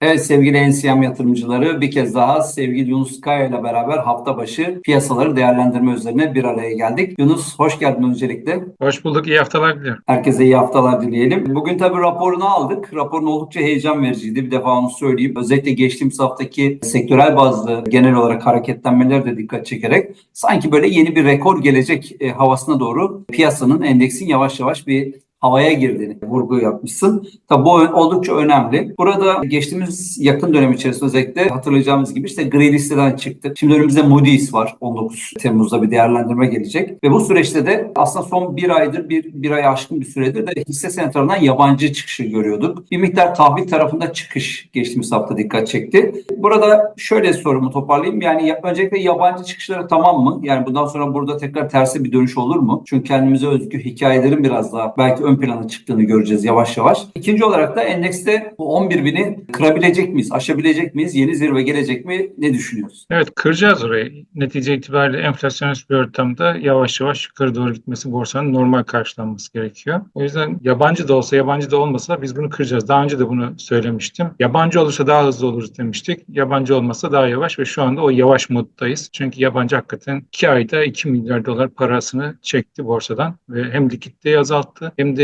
Evet sevgili NCM yatırımcıları bir kez daha sevgili Yunus Kaya ile beraber hafta başı piyasaları değerlendirme üzerine bir araya geldik. Yunus hoş geldin öncelikle. Hoş bulduk. İyi haftalar diliyorum. Herkese iyi haftalar dileyelim. Bugün tabii raporunu aldık. Raporun oldukça heyecan vericiydi. Bir defa onu söyleyeyim. Özellikle geçtiğimiz haftaki sektörel bazlı genel olarak hareketlenmeler de dikkat çekerek sanki böyle yeni bir rekor gelecek e, havasına doğru piyasanın endeksin yavaş yavaş bir havaya girdiğini vurgu yapmışsın. Tabi bu oldukça önemli. Burada geçtiğimiz yakın dönem içerisinde özellikle hatırlayacağımız gibi işte gri listeden çıktık. Şimdi önümüzde Moody's var. 19 Temmuz'da bir değerlendirme gelecek. Ve bu süreçte de aslında son bir aydır, bir, bir ay aşkın bir süredir de hisse senetlerından yabancı çıkışı görüyorduk. Bir miktar tahvil tarafında çıkış geçtiğimiz hafta dikkat çekti. Burada şöyle sorumu toparlayayım. Yani öncelikle yabancı çıkışları tamam mı? Yani bundan sonra burada tekrar tersi bir dönüş olur mu? Çünkü kendimize özgü hikayelerin biraz daha belki ön plana çıktığını göreceğiz yavaş yavaş. İkinci olarak da endekste bu 11 bini kırabilecek miyiz? Aşabilecek miyiz? Yeni zirve gelecek mi? Ne düşünüyoruz? Evet kıracağız orayı. Netice itibariyle enflasyonist bir ortamda yavaş yavaş yukarı doğru gitmesi borsanın normal karşılanması gerekiyor. O yüzden yabancı da olsa yabancı da olmasa biz bunu kıracağız. Daha önce de bunu söylemiştim. Yabancı olursa daha hızlı oluruz demiştik. Yabancı olmasa daha yavaş ve şu anda o yavaş moddayız. Çünkü yabancı hakikaten 2 ayda 2 milyar dolar parasını çekti borsadan ve hem likiditeyi azalttı hem de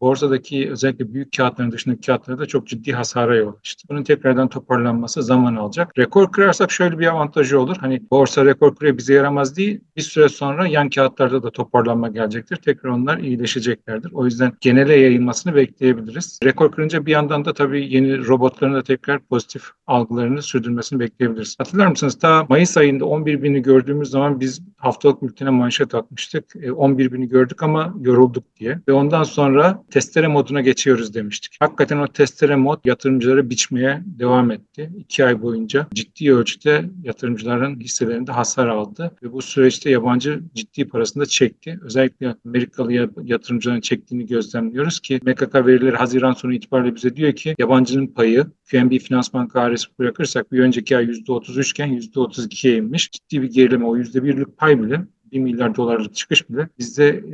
borsadaki özellikle büyük kağıtların dışındaki kağıtları da çok ciddi hasara yol açtı. Bunun tekrardan toparlanması zaman alacak. Rekor kırarsak şöyle bir avantajı olur. Hani borsa rekor kırıyor bize yaramaz değil. Bir süre sonra yan kağıtlarda da toparlanma gelecektir. Tekrar onlar iyileşeceklerdir. O yüzden genele yayılmasını bekleyebiliriz. Rekor kırınca bir yandan da tabii yeni robotların da tekrar pozitif algılarını sürdürmesini bekleyebiliriz. Hatırlar mısınız? Ta Mayıs ayında 11 bini gördüğümüz zaman biz haftalık bültene manşet atmıştık. 11 bini gördük ama yorulduk diye. Ve ondan sonra testere moduna geçiyoruz demiştik. Hakikaten o testere mod yatırımcıları biçmeye devam etti. İki ay boyunca ciddi ölçüde yatırımcıların hisselerinde hasar aldı. Ve bu süreçte yabancı ciddi parasını da çekti. Özellikle Amerikalı yatırımcıların çektiğini gözlemliyoruz ki MKK verileri Haziran sonu itibariyle bize diyor ki yabancının payı QNB Finansman KRS bırakırsak bir önceki ay %33 iken %32'ye inmiş. Ciddi bir gerileme o %1'lik pay bile 1 milyar dolarlık çıkış bile bizde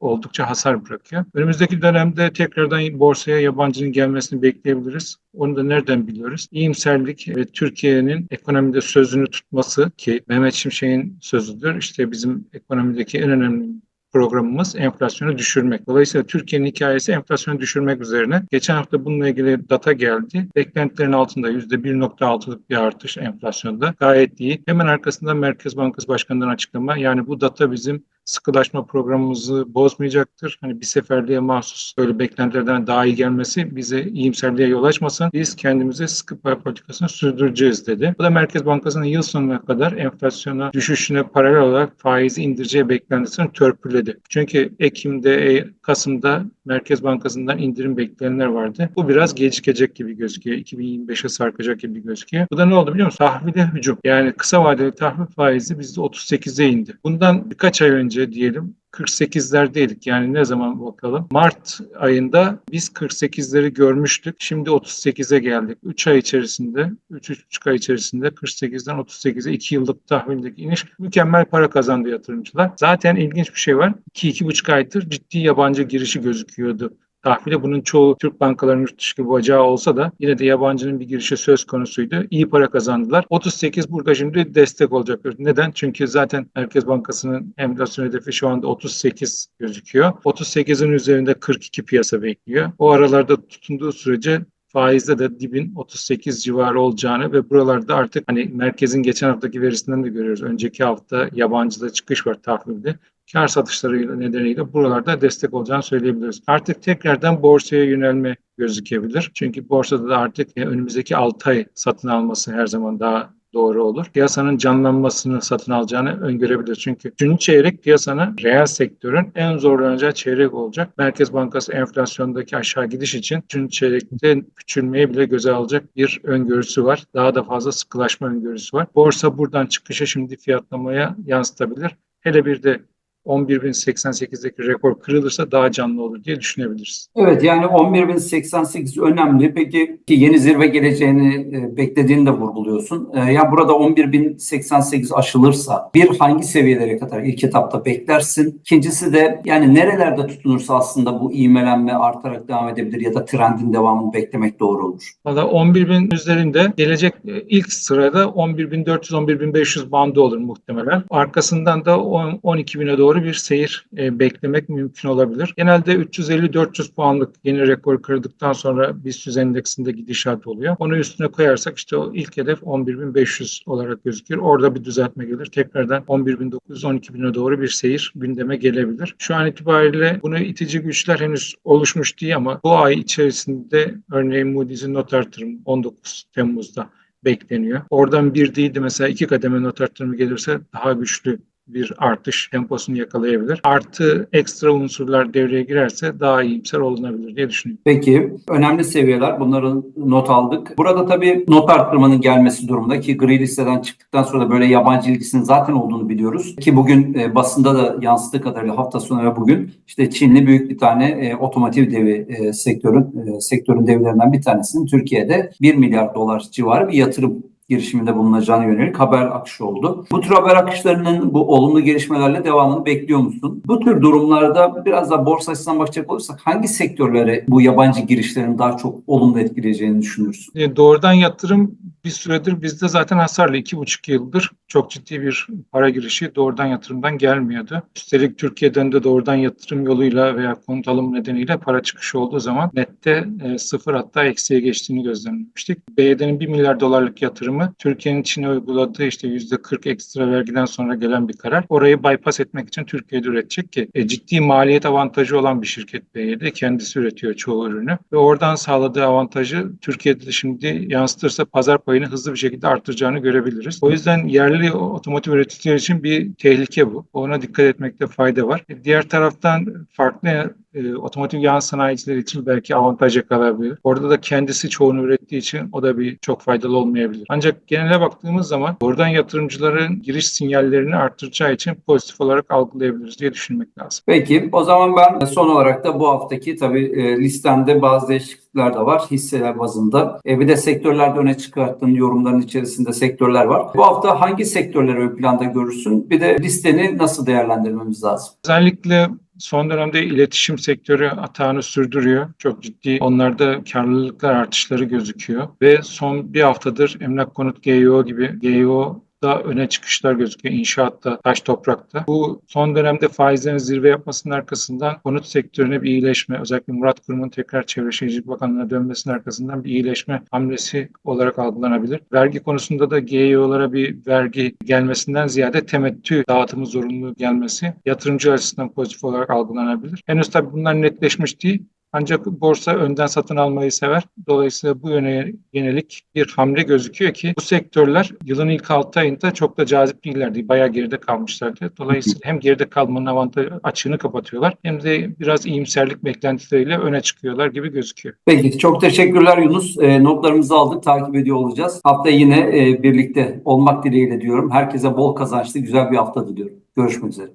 oldukça hasar bırakıyor. Önümüzdeki dönemde tekrardan borsaya yabancının gelmesini bekleyebiliriz. Onu da nereden biliyoruz? İyimserlik ve Türkiye'nin ekonomide sözünü tutması ki Mehmet Şimşek'in sözüdür. İşte bizim ekonomideki en önemli programımız enflasyonu düşürmek. Dolayısıyla Türkiye'nin hikayesi enflasyonu düşürmek üzerine. Geçen hafta bununla ilgili data geldi. Beklentilerin altında %1.6'lık bir artış enflasyonda. Gayet iyi. Hemen arkasında Merkez Bankası Başkanı'ndan açıklama. Yani bu data bizim sıkılaşma programımızı bozmayacaktır. Hani bir seferliğe mahsus böyle beklentilerden daha iyi gelmesi bize iyimserliğe yol açmasın. Biz kendimize sıkı para politikasını sürdüreceğiz dedi. Bu da Merkez Bankası'nın yıl sonuna kadar enflasyona düşüşüne paralel olarak faizi indireceği beklentisini törpüledi. Çünkü Ekim'de, e, Kasım'da Merkez Bankası'ndan indirim bekleyenler vardı. Bu biraz gecikecek gibi gözüküyor. 2025'e sarkacak gibi gözüküyor. Bu da ne oldu biliyor musun? Tahvile hücum. Yani kısa vadeli tahvil faizi bizde 38'e indi. Bundan birkaç ay önce önce diyelim 48'lerdeydik. Yani ne zaman bakalım? Mart ayında biz 48'leri görmüştük. Şimdi 38'e geldik. 3 ay içerisinde, 3-3,5 ay içerisinde 48'den 38'e 2 yıllık tahmindeki iniş mükemmel para kazandı yatırımcılar. Zaten ilginç bir şey var. 2-2,5 aydır ciddi yabancı girişi gözüküyordu tahvile. Bunun çoğu Türk bankalarının yurt dışı bacağı olsa da yine de yabancının bir girişi söz konusuydu. İyi para kazandılar. 38 burada şimdi destek olacak. Neden? Çünkü zaten Merkez Bankası'nın enflasyon hedefi şu anda 38 gözüküyor. 38'in üzerinde 42 piyasa bekliyor. O aralarda tutunduğu sürece faizde de dibin 38 civarı olacağını ve buralarda artık hani merkezin geçen haftaki verisinden de görüyoruz. Önceki hafta yabancıda çıkış var tahvilde kar satışları nedeniyle buralarda destek olacağını söyleyebiliriz. Artık tekrardan borsaya yönelme gözükebilir. Çünkü borsada da artık önümüzdeki 6 ay satın alması her zaman daha doğru olur. Piyasanın canlanmasını satın alacağını öngörebilir. Çünkü üçüncü çeyrek piyasanın reel sektörün en zorlanacağı çeyrek olacak. Merkez Bankası enflasyondaki aşağı gidiş için üçüncü çeyrekte küçülmeye bile göze alacak bir öngörüsü var. Daha da fazla sıkılaşma öngörüsü var. Borsa buradan çıkışa şimdi fiyatlamaya yansıtabilir. Hele bir de 11.088'deki rekor kırılırsa daha canlı olur diye düşünebiliriz. Evet yani 11.088 önemli. Peki ki yeni zirve geleceğini e, beklediğini de vurguluyorsun. E, ya burada 11.088 aşılırsa bir hangi seviyelere kadar ilk etapta beklersin? İkincisi de yani nerelerde tutunursa aslında bu ivmelenme artarak devam edebilir ya da trendin devamını beklemek doğru olur. Valla 11.000 üzerinde gelecek e, ilk sırada 11.400-11.500 bandı olur muhtemelen. Arkasından da 10 12.000'e doğru bir seyir e, beklemek mümkün olabilir. Genelde 350-400 puanlık yeni rekor kırdıktan sonra BIST endeksinde gidişat oluyor. Onu üstüne koyarsak işte o ilk hedef 11.500 olarak gözükür. Orada bir düzeltme gelir. Tekrardan 11.900-12.000'e doğru bir seyir gündeme gelebilir. Şu an itibariyle bunu itici güçler henüz oluşmuş değil ama bu ay içerisinde örneğin Moody's'in not artırımı 19 Temmuz'da bekleniyor. Oradan bir değildi mesela iki kademe not artırımı gelirse daha güçlü bir artış temposunu yakalayabilir. Artı ekstra unsurlar devreye girerse daha iyimser olunabilir diye düşünüyorum. Peki önemli seviyeler bunları not aldık. Burada tabii not arttırmanın gelmesi durumunda ki gri listeden çıktıktan sonra böyle yabancı ilgisinin zaten olduğunu biliyoruz. Ki bugün e, basında da yansıdığı kadarıyla hafta sonu ve bugün işte Çinli büyük bir tane e, otomotiv devi e, sektörün e, sektörün devlerinden bir tanesinin Türkiye'de 1 milyar dolar civarı bir yatırım girişiminde bulunacağına yönelik haber akışı oldu. Bu tür haber akışlarının bu olumlu gelişmelerle devamını bekliyor musun? Bu tür durumlarda biraz da borsa açısından bakacak olursak hangi sektörlere bu yabancı girişlerin daha çok olumlu etkileyeceğini düşünürsün? E, Doğrudan yatırım bir süredir bizde zaten hasarlı iki buçuk yıldır çok ciddi bir para girişi doğrudan yatırımdan gelmiyordu. Üstelik Türkiye'den de doğrudan yatırım yoluyla veya konut alım nedeniyle para çıkışı olduğu zaman nette e, sıfır hatta eksiye geçtiğini gözlemlemiştik. BYD'nin 1 milyar dolarlık yatırımı Türkiye'nin Çin'e uyguladığı işte %40 ekstra vergiden sonra gelen bir karar. Orayı bypass etmek için Türkiye'de üretecek ki e, ciddi maliyet avantajı olan bir şirket BYD. Kendisi üretiyor çoğu ürünü ve oradan sağladığı avantajı Türkiye'de de şimdi yansıtırsa pazar payını hızlı bir şekilde artıracağını görebiliriz. O yüzden yerli otomotiv üreticiler için bir tehlike bu. Ona dikkat etmekte fayda var. Diğer taraftan farklı e, otomotiv yan sanayiciler için belki avantaj yakalayabilir. Orada da kendisi çoğunu ürettiği için o da bir çok faydalı olmayabilir. Ancak genele baktığımız zaman oradan yatırımcıların giriş sinyallerini arttıracağı için pozitif olarak algılayabiliriz diye düşünmek lazım. Peki o zaman ben son olarak da bu haftaki tabii e, listemde bazı değişiklikler de var hisseler bazında. E, bir de sektörlerde öne çıkarttığın yorumların içerisinde sektörler var. Bu hafta hangi sektörleri ön planda görürsün? Bir de listeni nasıl değerlendirmemiz lazım? Özellikle son dönemde iletişim sektörü atağını sürdürüyor. Çok ciddi onlarda karlılıklar artışları gözüküyor. Ve son bir haftadır emlak konut GEO gibi GEO da öne çıkışlar gözüküyor inşaatta, taş toprakta. Bu son dönemde faizlerin zirve yapmasının arkasından konut sektörüne bir iyileşme, özellikle Murat Kurum'un tekrar Çevre Şehircilik Bakanlığı'na dönmesinin arkasından bir iyileşme hamlesi olarak algılanabilir. Vergi konusunda da GEO'lara bir vergi gelmesinden ziyade temettü dağıtımı zorunluluğu gelmesi yatırımcı açısından pozitif olarak algılanabilir. Henüz tabii bunlar netleşmiş değil. Ancak borsa önden satın almayı sever. Dolayısıyla bu yöne yönelik bir hamle gözüküyor ki bu sektörler yılın ilk 6 ayında çok da cazip değillerdi. Bayağı geride kalmışlardı. Dolayısıyla hem geride kalmanın avantajı açığını kapatıyorlar hem de biraz iyimserlik beklentileriyle öne çıkıyorlar gibi gözüküyor. Peki çok teşekkürler Yunus. E, notlarımızı aldık, takip ediyor olacağız. Hafta yine e, birlikte olmak dileğiyle diyorum. Herkese bol kazançlı güzel bir hafta diliyorum. Görüşmek üzere.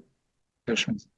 Görüşmek üzere.